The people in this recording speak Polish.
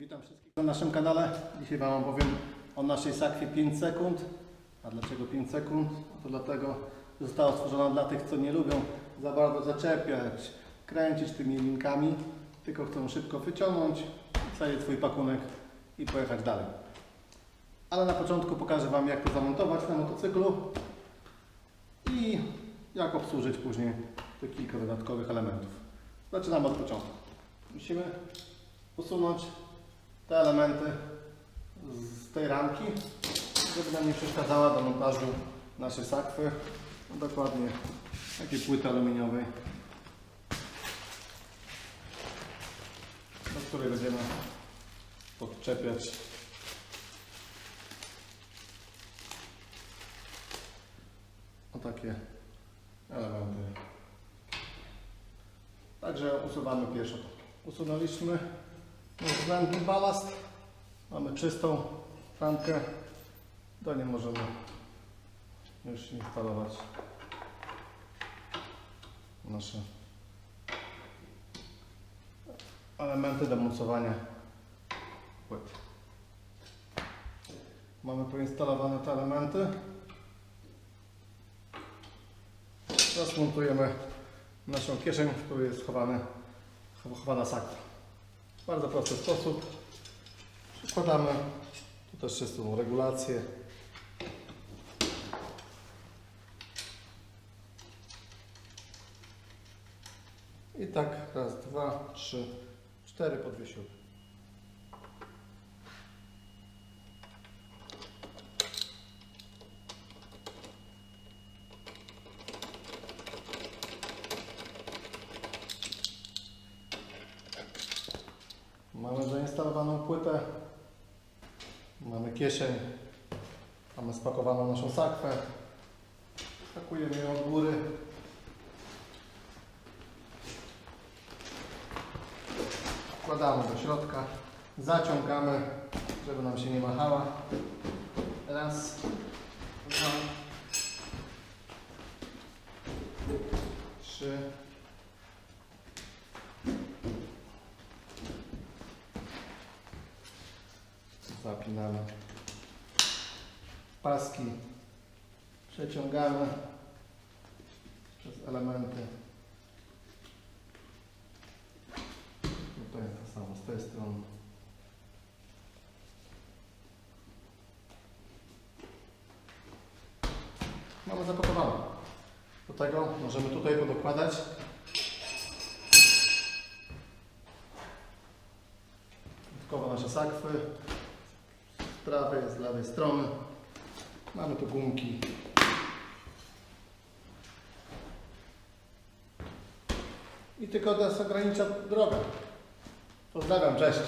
Witam wszystkich na naszym kanale. Dzisiaj Wam opowiem o naszej sakwie 5 sekund. A dlaczego 5 sekund? To dlatego, że została stworzona dla tych, co nie lubią za bardzo zaczepiać, kręcić tymi linkami, tylko chcą szybko wyciągnąć, wsadzić swój pakunek i pojechać dalej. Ale na początku pokażę Wam, jak to zamontować na motocyklu i jak obsłużyć później te kilka dodatkowych elementów. Zaczynamy od początku. Musimy usunąć te elementy z tej ramki, żeby nam nie przeszkadzała do montażu naszej sakwy, dokładnie takiej płyty aluminiowej, do której będziemy podczepiać o takie elementy. Także usuwamy pierwsze to. Usunęliśmy niezbędny balast. Mamy czystą ramkę. Do niej możemy już instalować nasze elementy do mocowania płyt. Mamy poinstalowane te elementy. Teraz montujemy naszą kieszeń, w której jest schowany, chowana sakwa. Bardzo prosty sposób. Przykładamy tu też czystą regulację. I tak raz, dwa, trzy, cztery po zainstalowaną płytę, mamy kieszeń, mamy spakowaną naszą sakwę, pakujemy ją od góry. Wkładamy do środka, zaciągamy, żeby nam się nie machała. Raz, dwa, trzy, zapinamy paski, przeciągamy przez elementy. Tutaj to samo z tej strony. Mamy zapakowane. Do tego możemy tutaj podokładać dodatkowo nasze sakwy prawej, z lewej strony. Mamy tu gumki. I tylko nas ogranicza droga. Pozdrawiam, cześć.